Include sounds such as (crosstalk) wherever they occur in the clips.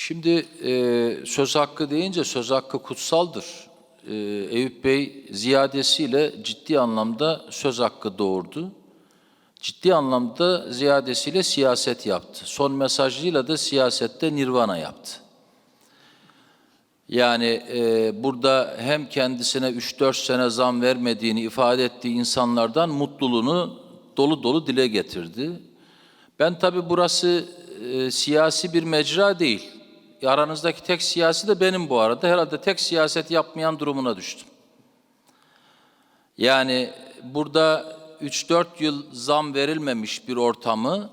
Şimdi e, söz hakkı deyince söz hakkı kutsaldır. E, Eyüp Bey ziyadesiyle ciddi anlamda söz hakkı doğurdu. Ciddi anlamda ziyadesiyle siyaset yaptı. Son mesajıyla da siyasette nirvana yaptı. Yani e, burada hem kendisine 3-4 sene zam vermediğini ifade ettiği insanlardan mutluluğunu dolu dolu dile getirdi. Ben tabii burası e, siyasi bir mecra değil. Aranızdaki tek siyasi de benim bu arada. Herhalde tek siyaset yapmayan durumuna düştüm. Yani burada 3-4 yıl zam verilmemiş bir ortamı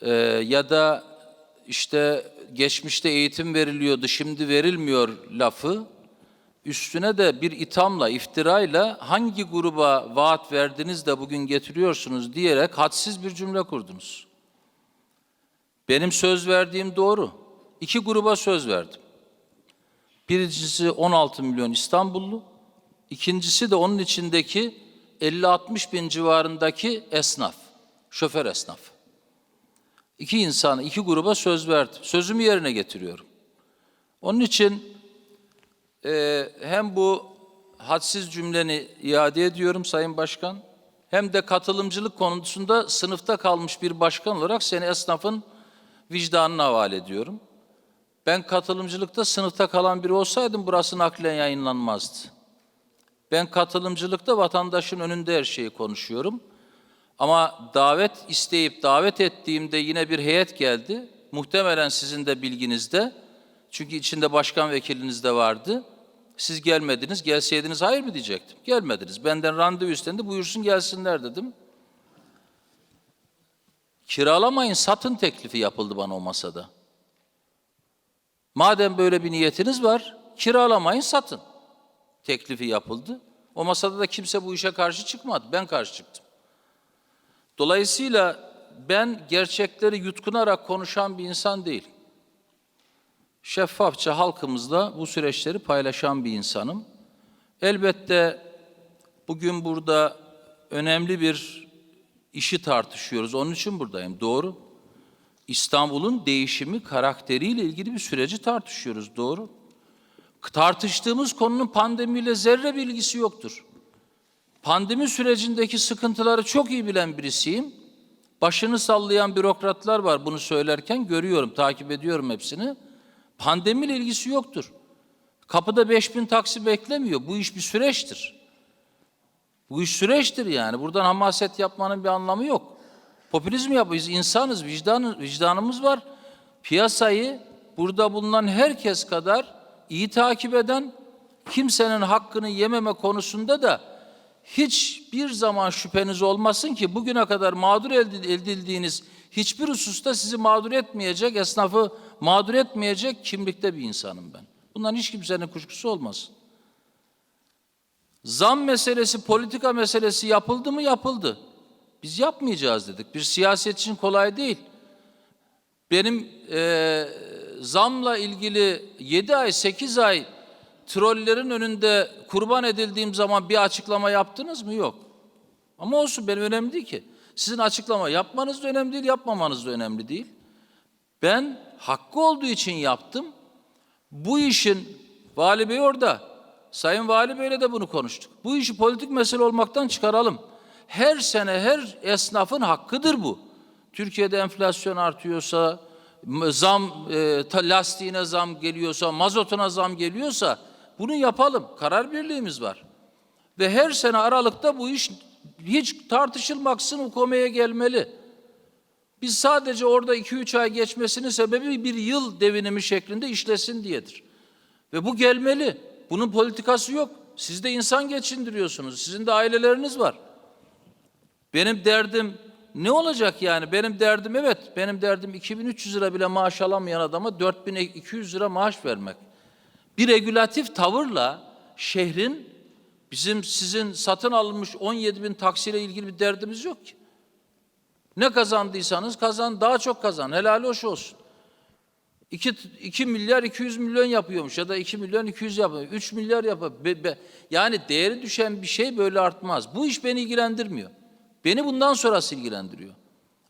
e, ya da işte geçmişte eğitim veriliyordu, şimdi verilmiyor lafı üstüne de bir ithamla, iftirayla hangi gruba vaat verdiniz de bugün getiriyorsunuz diyerek hadsiz bir cümle kurdunuz. Benim söz verdiğim doğru. İki gruba söz verdim. Birincisi 16 milyon İstanbullu, ikincisi de onun içindeki 50-60 bin civarındaki esnaf, şoför esnaf. İki insan, iki gruba söz verdim. Sözümü yerine getiriyorum. Onun için e, hem bu hadsiz cümleni iade ediyorum Sayın Başkan, hem de katılımcılık konusunda sınıfta kalmış bir başkan olarak seni esnafın vicdanına havale ediyorum. Ben katılımcılıkta sınıfta kalan biri olsaydım burası naklen yayınlanmazdı. Ben katılımcılıkta vatandaşın önünde her şeyi konuşuyorum. Ama davet isteyip davet ettiğimde yine bir heyet geldi. Muhtemelen sizin de bilginizde. Çünkü içinde başkan vekiliniz de vardı. Siz gelmediniz, gelseydiniz hayır mı diyecektim. Gelmediniz. Benden randevu istendi, buyursun gelsinler dedim. Kiralamayın, satın teklifi yapıldı bana o masada. Madem böyle bir niyetiniz var, kiralamayın, satın teklifi yapıldı. O masada da kimse bu işe karşı çıkmadı. Ben karşı çıktım. Dolayısıyla ben gerçekleri yutkunarak konuşan bir insan değilim. Şeffafça halkımızla bu süreçleri paylaşan bir insanım. Elbette bugün burada önemli bir işi tartışıyoruz. Onun için buradayım. Doğru. İstanbul'un değişimi karakteriyle ilgili bir süreci tartışıyoruz. Doğru. Tartıştığımız konunun pandemiyle zerre bir ilgisi yoktur. Pandemi sürecindeki sıkıntıları çok iyi bilen birisiyim. Başını sallayan bürokratlar var bunu söylerken görüyorum, takip ediyorum hepsini. Pandemiyle ilgisi yoktur. Kapıda 5000 taksi beklemiyor. Bu iş bir süreçtir. Bu iş süreçtir yani. Buradan hamaset yapmanın bir anlamı yok. Popülizm yapıyoruz. insanız, vicdan, vicdanımız var. Piyasayı burada bulunan herkes kadar iyi takip eden, kimsenin hakkını yememe konusunda da hiçbir zaman şüpheniz olmasın ki bugüne kadar mağdur edildiğiniz hiçbir hususta sizi mağdur etmeyecek, esnafı mağdur etmeyecek kimlikte bir insanım ben. Bundan hiç kimsenin kuşkusu olmasın. Zam meselesi, politika meselesi yapıldı mı? Yapıldı. Biz yapmayacağız dedik. Bir siyaset için kolay değil. Benim e, zamla ilgili 7 ay, 8 ay trollerin önünde kurban edildiğim zaman bir açıklama yaptınız mı? Yok. Ama olsun benim önemli değil ki. Sizin açıklama yapmanız da önemli değil, yapmamanız da önemli değil. Ben hakkı olduğu için yaptım. Bu işin Vali Bey orada. Sayın Vali Bey'le de bunu konuştuk. Bu işi politik mesele olmaktan çıkaralım. Her sene her esnafın hakkıdır bu. Türkiye'de enflasyon artıyorsa, zam e, lastiğine zam geliyorsa, mazotuna zam geliyorsa bunu yapalım. Karar birliğimiz var. Ve her sene Aralık'ta bu iş hiç tartışılmaksın hukumeye gelmeli. Biz sadece orada 2-3 ay geçmesinin sebebi bir yıl devinimi şeklinde işlesin diyedir. Ve bu gelmeli. Bunun politikası yok. Siz de insan geçindiriyorsunuz. Sizin de aileleriniz var. Benim derdim ne olacak yani? Benim derdim evet, benim derdim 2300 lira bile maaş alamayan adama 4200 lira maaş vermek. Bir regülatif tavırla şehrin bizim sizin satın alınmış 17 bin taksiyle ilgili bir derdimiz yok ki. Ne kazandıysanız kazan, daha çok kazan. Helal hoş olsun. 2, 2 milyar 200 milyon yapıyormuş ya da 2 milyon 200 yapıyor. 3 milyar yapıyor. Yani değeri düşen bir şey böyle artmaz. Bu iş beni ilgilendirmiyor. Beni bundan sonrası ilgilendiriyor.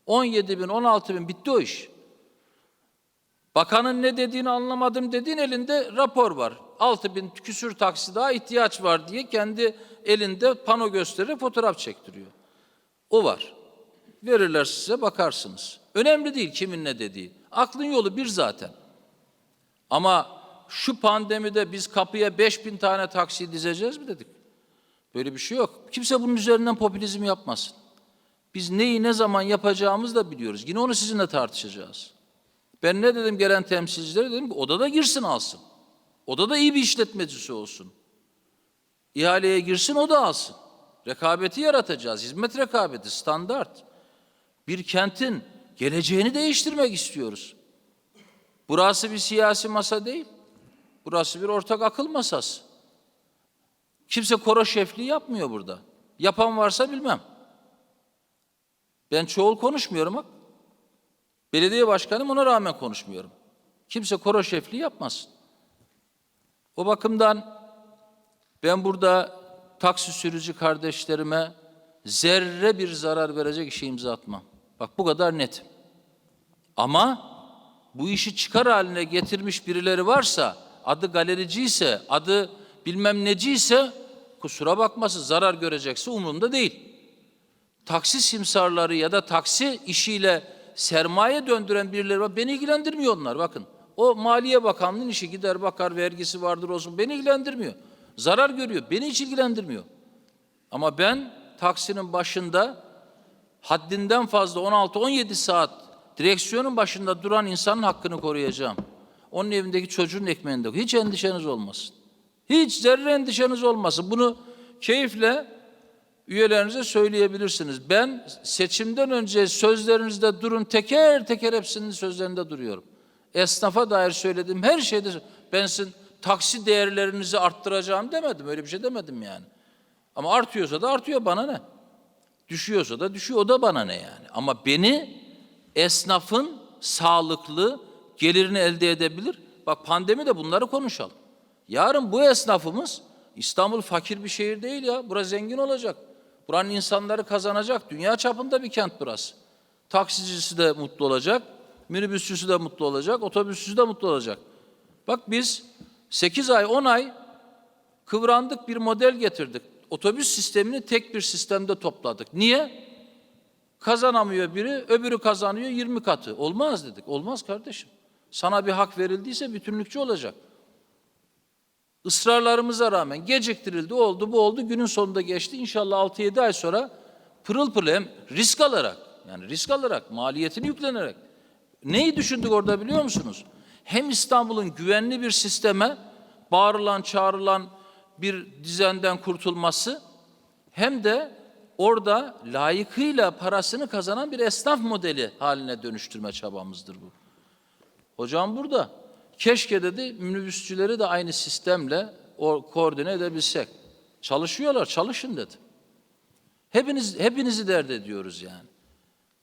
17 bin, 16 bin bitti o iş. Bakanın ne dediğini anlamadım dediğin elinde rapor var. 6 bin küsür taksi daha ihtiyaç var diye kendi elinde pano göstererek fotoğraf çektiriyor. O var. Verirler size bakarsınız. Önemli değil kimin ne dediği. Aklın yolu bir zaten. Ama şu pandemide biz kapıya 5000 tane taksi dizeceğiz mi dedik? Böyle bir şey yok. Kimse bunun üzerinden popülizm yapmasın. Biz neyi ne zaman yapacağımızı da biliyoruz. Yine onu sizinle tartışacağız. Ben ne dedim gelen temsilcilere dedim ki odada girsin alsın. Odada iyi bir işletmecisi olsun. İhaleye girsin o da alsın. Rekabeti yaratacağız. Hizmet rekabeti standart. Bir kentin geleceğini değiştirmek istiyoruz. Burası bir siyasi masa değil. Burası bir ortak akıl masası. Kimse koro şefliği yapmıyor burada. Yapan varsa bilmem. Ben çoğul konuşmuyorum bak. Belediye başkanım ona rağmen konuşmuyorum. Kimse koro şefliği yapmasın. O bakımdan ben burada taksi sürücü kardeşlerime zerre bir zarar verecek işe imza atmam. Bak bu kadar netim. Ama bu işi çıkar haline getirmiş birileri varsa, adı galerici ise, adı bilmem neci ise kusura bakmasın zarar görecekse umurumda değil. Taksi simsarları ya da taksi işiyle sermaye döndüren birileri var. Beni ilgilendirmiyor onlar bakın. O Maliye Bakanlığı'nın işi gider bakar vergisi vardır olsun. Beni ilgilendirmiyor. Zarar görüyor. Beni hiç ilgilendirmiyor. Ama ben taksinin başında haddinden fazla 16-17 saat direksiyonun başında duran insanın hakkını koruyacağım. Onun evindeki çocuğun ekmeğinde. Hiç endişeniz olmasın. Hiç zerre endişeniz olmasın. Bunu keyifle üyelerinize söyleyebilirsiniz. Ben seçimden önce sözlerinizde durun teker teker hepsinin sözlerinde duruyorum. Esnafa dair söylediğim her şeyde ben sizin taksi değerlerinizi arttıracağım demedim. Öyle bir şey demedim yani. Ama artıyorsa da artıyor bana ne? Düşüyorsa da düşüyor o da bana ne yani. Ama beni esnafın sağlıklı gelirini elde edebilir. Bak pandemi de bunları konuşalım. Yarın bu esnafımız İstanbul fakir bir şehir değil ya. Burası zengin olacak. Buranın insanları kazanacak. Dünya çapında bir kent burası. Taksicisi de mutlu olacak. Minibüsçüsü de mutlu olacak. Otobüsçüsü de mutlu olacak. Bak biz 8 ay 10 ay kıvrandık bir model getirdik. Otobüs sistemini tek bir sistemde topladık. Niye? Kazanamıyor biri, öbürü kazanıyor 20 katı. Olmaz dedik. Olmaz kardeşim. Sana bir hak verildiyse bütünlükçü olacak. Israrlarımıza rağmen geciktirildi, oldu, bu oldu. Günün sonunda geçti. İnşallah 6-7 ay sonra pırıl pırıl hem risk alarak, yani risk alarak, maliyetini yüklenerek. Neyi düşündük orada biliyor musunuz? Hem İstanbul'un güvenli bir sisteme bağırılan, çağrılan bir düzenden kurtulması hem de orada layıkıyla parasını kazanan bir esnaf modeli haline dönüştürme çabamızdır bu. Hocam burada. Keşke dedi minibüsçüleri de aynı sistemle o koordine edebilsek. Çalışıyorlar, çalışın dedi. Hepiniz hepinizi dert ediyoruz yani.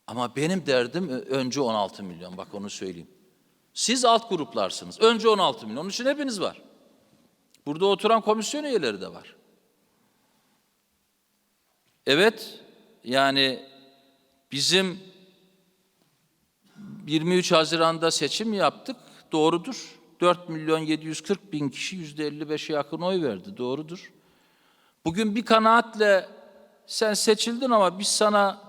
Ama benim derdim önce 16 milyon bak onu söyleyeyim. Siz alt gruplarsınız. Önce 16 milyon. Onun için hepiniz var. Burada oturan komisyon üyeleri de var. Evet, yani bizim 23 Haziran'da seçim yaptık. Doğrudur. 4 milyon 740 bin kişi yüzde 55'e yakın oy verdi. Doğrudur. Bugün bir kanaatle sen seçildin ama biz sana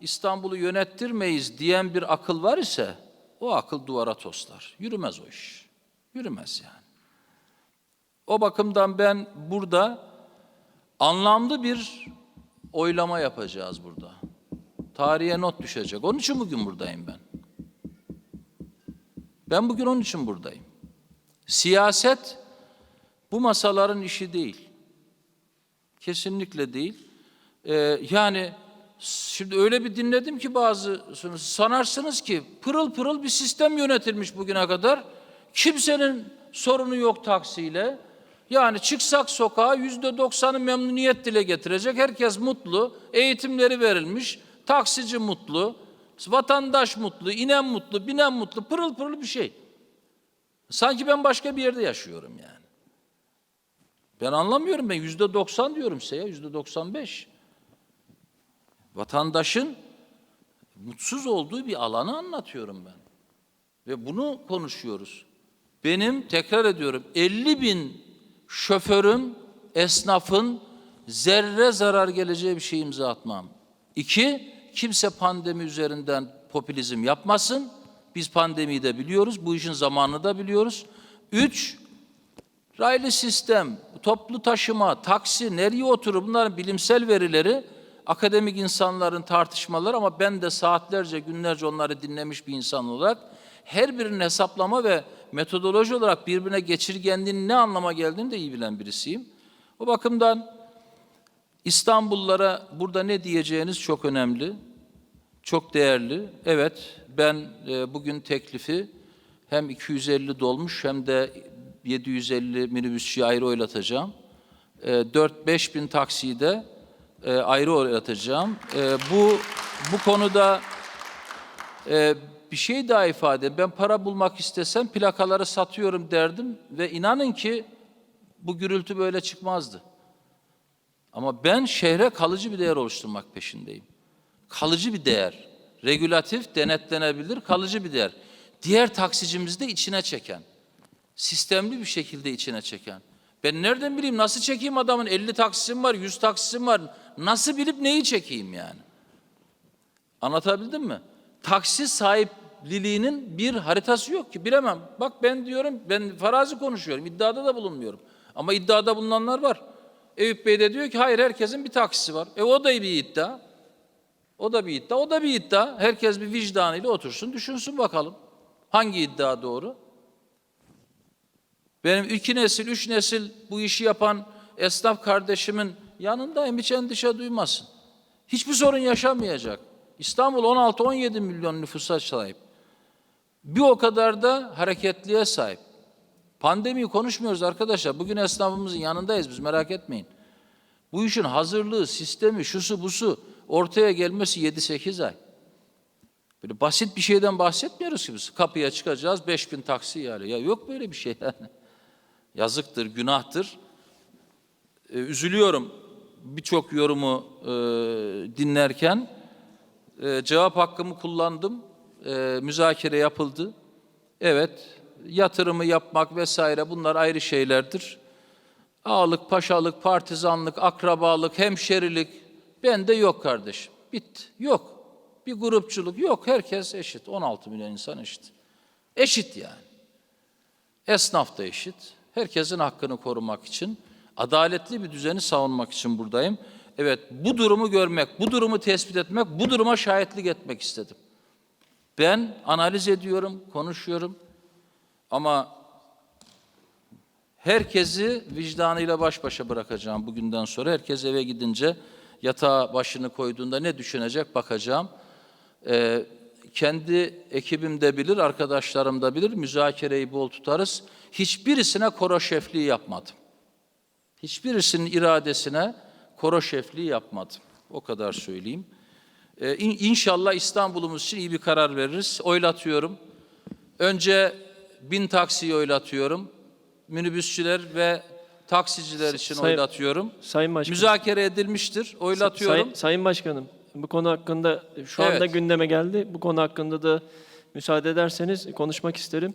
İstanbul'u yönettirmeyiz diyen bir akıl var ise o akıl duvara toslar. Yürümez o iş. Yürümez yani. O bakımdan ben burada anlamlı bir oylama yapacağız burada. Tarihe not düşecek. Onun için bugün buradayım ben. Ben bugün onun için buradayım. Siyaset bu masaların işi değil. Kesinlikle değil. Ee, yani şimdi öyle bir dinledim ki bazısını sanarsınız ki pırıl pırıl bir sistem yönetilmiş bugüne kadar. Kimsenin sorunu yok taksiyle. Yani çıksak sokağa yüzde doksanı memnuniyet dile getirecek. Herkes mutlu. Eğitimleri verilmiş. Taksici mutlu. Vatandaş mutlu. inen mutlu. Binen mutlu. Pırıl pırıl bir şey. Sanki ben başka bir yerde yaşıyorum yani. Ben anlamıyorum ben yüzde doksan diyorum size ya yüzde doksan beş. Vatandaşın mutsuz olduğu bir alanı anlatıyorum ben. Ve bunu konuşuyoruz. Benim tekrar ediyorum 50 bin şoförün, esnafın zerre zarar geleceği bir şey imza atmam. İki, kimse pandemi üzerinden popülizm yapmasın. Biz pandemiyi de biliyoruz, bu işin zamanını da biliyoruz. Üç, raylı sistem, toplu taşıma, taksi, nereye oturur bunların bilimsel verileri akademik insanların tartışmaları ama ben de saatlerce, günlerce onları dinlemiş bir insan olarak her birinin hesaplama ve metodoloji olarak birbirine geçirgenliğin ne anlama geldiğini de iyi bilen birisiyim. O bakımdan İstanbullulara burada ne diyeceğiniz çok önemli, çok değerli. Evet, ben e, bugün teklifi hem 250 dolmuş hem de 750 minibüsçüye ayrı oylatacağım. E, 4-5 bin taksiyi de e, ayrı oylatacağım. E, bu bu konuda e, bir şey daha ifade. Ben para bulmak istesem plakaları satıyorum derdim ve inanın ki bu gürültü böyle çıkmazdı. Ama ben şehre kalıcı bir değer oluşturmak peşindeyim. Kalıcı bir değer. Regülatif, denetlenebilir, kalıcı bir değer. Diğer taksicimizi de içine çeken. Sistemli bir şekilde içine çeken. Ben nereden bileyim nasıl çekeyim adamın 50 taksisim var, 100 taksisim var. Nasıl bilip neyi çekeyim yani? Anlatabildim mi? Taksi sahipliliğinin bir haritası yok ki bilemem. Bak ben diyorum ben farazi konuşuyorum. iddiada da bulunmuyorum. Ama iddiada bulunanlar var. Eyüp Bey de diyor ki hayır herkesin bir taksisi var. E o da bir iddia. O da bir iddia. O da bir iddia. Herkes bir vicdanıyla otursun düşünsün bakalım. Hangi iddia doğru? Benim iki nesil, üç nesil bu işi yapan esnaf kardeşimin yanındayım. Hiç endişe duymasın. Hiçbir sorun yaşamayacak. İstanbul 16-17 milyon nüfusa sahip. Bir o kadar da hareketliğe sahip. Pandemiyi konuşmuyoruz arkadaşlar. Bugün esnafımızın yanındayız biz merak etmeyin. Bu işin hazırlığı, sistemi, şusu busu ortaya gelmesi 7-8 ay. Böyle basit bir şeyden bahsetmiyoruz ki biz. Kapıya çıkacağız 5000 taksi yani. Ya yok böyle bir şey yani. (laughs) Yazıktır, günahtır. Ee, üzülüyorum birçok yorumu e, dinlerken. E, cevap hakkımı kullandım. E, müzakere yapıldı. Evet, yatırımı yapmak vesaire bunlar ayrı şeylerdir. Ağalık, paşalık, partizanlık, akrabalık, hemşerilik bende yok kardeşim. Bitti. Yok. Bir grupçuluk yok. Herkes eşit. 16 milyon insan eşit. Eşit yani. Esnaf da eşit. Herkesin hakkını korumak için, adaletli bir düzeni savunmak için buradayım. Evet, bu durumu görmek, bu durumu tespit etmek, bu duruma şahitlik etmek istedim. Ben analiz ediyorum, konuşuyorum ama herkesi vicdanıyla baş başa bırakacağım bugünden sonra. Herkes eve gidince yatağa başını koyduğunda ne düşünecek bakacağım. Ee, kendi ekibim de bilir, arkadaşlarım da bilir, müzakereyi bol tutarız. Hiçbirisine koro şefliği yapmadım. Hiçbirisinin iradesine koro şefliği yapmadım. O kadar söyleyeyim. Ee, in- İnşallah İstanbul'umuz için iyi bir karar veririz. Oylatıyorum. Önce bin taksiyi oylatıyorum. Minibüsçüler ve taksiciler için Sayın- oylatıyorum. Sayın Başkanım. Müzakere edilmiştir. Oylatıyorum. Sayın, Sayın Başkanım, bu konu hakkında şu anda Evet. gündeme geldi. Bu konu hakkında da müsaade ederseniz konuşmak isterim.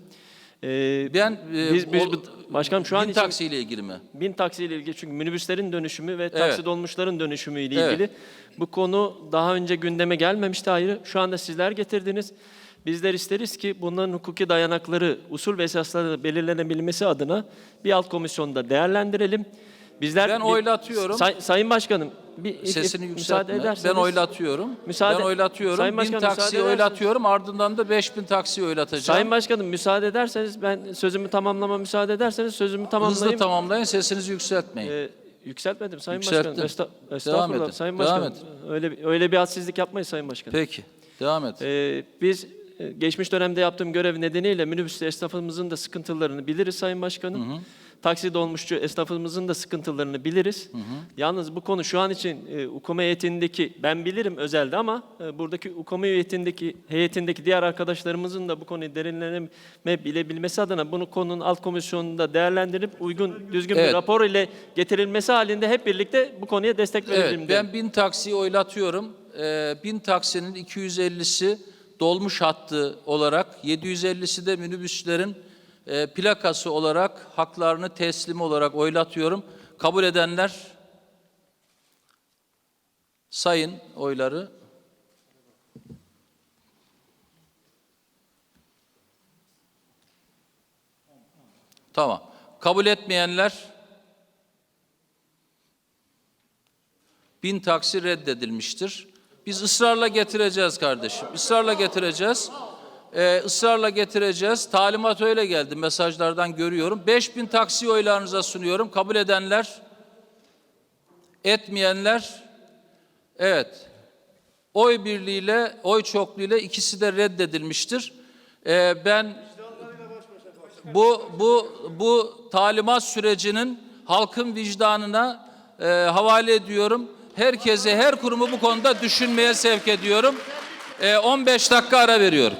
Ee, Ben e, biz, biz o- başkanım şu an bin için taksiyle ilgili mi? bin taksiyle ilgili çünkü minibüslerin dönüşümü ve taksi Evet. dolmuşların dönüşümü ile Evet. ilgili bu konu daha önce gündeme gelmemişti ayrı. Şu anda sizler getirdiniz. Bizler isteriz ki bunların hukuki dayanakları, usul ve esasları belirlenebilmesi adına bir alt komisyonda değerlendirelim. Bizler Ben oylatıyorum. Say- Sayın Başkanım, bir Sesini müsaade yükseltme. ederseniz. Ben oylatıyorum. Müsaade- ben oylatıyorum. Sayın bin Başkanım, taksiyi müsaade ederseniz. oylatıyorum. Ardından da beş bin taksiyi oylatacağım. Sayın Başkanım müsaade ederseniz ben sözümü tamamlama müsaade ederseniz sözümü Hızlı tamamlayayım. tamamlayın. Sesinizi yükseltmeyin. Ee, yükseltmedim Sayın Yükselttin. Başkanım. Esta- Devam estağfurullah edin. Sayın Devam Başkanım. Öyle bir- öyle bir hadsizlik yapmayın Sayın Başkanım. Peki. Devam et. Ee, biz geçmiş dönemde yaptığım görev nedeniyle minibüs esnafımızın da sıkıntılarını biliriz Sayın Başkanım. Taksi dolmuşçu esnafımızın da sıkıntılarını biliriz. Yalnız bu konu şu an için e, UKOME heyetindeki, ben bilirim özelde ama e, buradaki UKOME heyetindeki, heyetindeki diğer arkadaşlarımızın da bu konuyu derinleme bilebilmesi adına bunu konunun alt komisyonunda değerlendirip uygun, düzgün Evet. bir rapor ile getirilmesi halinde hep birlikte bu konuya destek verelim. Evet, ben bin taksiyi oylatıyorum. Ee, bin taksinin 250'si dolmuş hattı olarak 750'si de minibüslerin e, plakası olarak haklarını teslim olarak oylatıyorum. Kabul edenler sayın oyları. Tamam. Kabul etmeyenler bin taksi reddedilmiştir. Biz ısrarla getireceğiz kardeşim. Israrla getireceğiz. Ee, ısrarla getireceğiz. Talimat öyle geldi. Mesajlardan görüyorum. 5000 taksi oylarınıza sunuyorum. Kabul edenler, etmeyenler, evet. Oy birliğiyle, oy çokluğuyla ikisi de reddedilmiştir. Ee, ben bu bu bu talimat sürecinin halkın vicdanına e, havale ediyorum. Herkese, her kurumu bu konuda düşünmeye sevk ediyorum. E, 15 dakika ara veriyorum.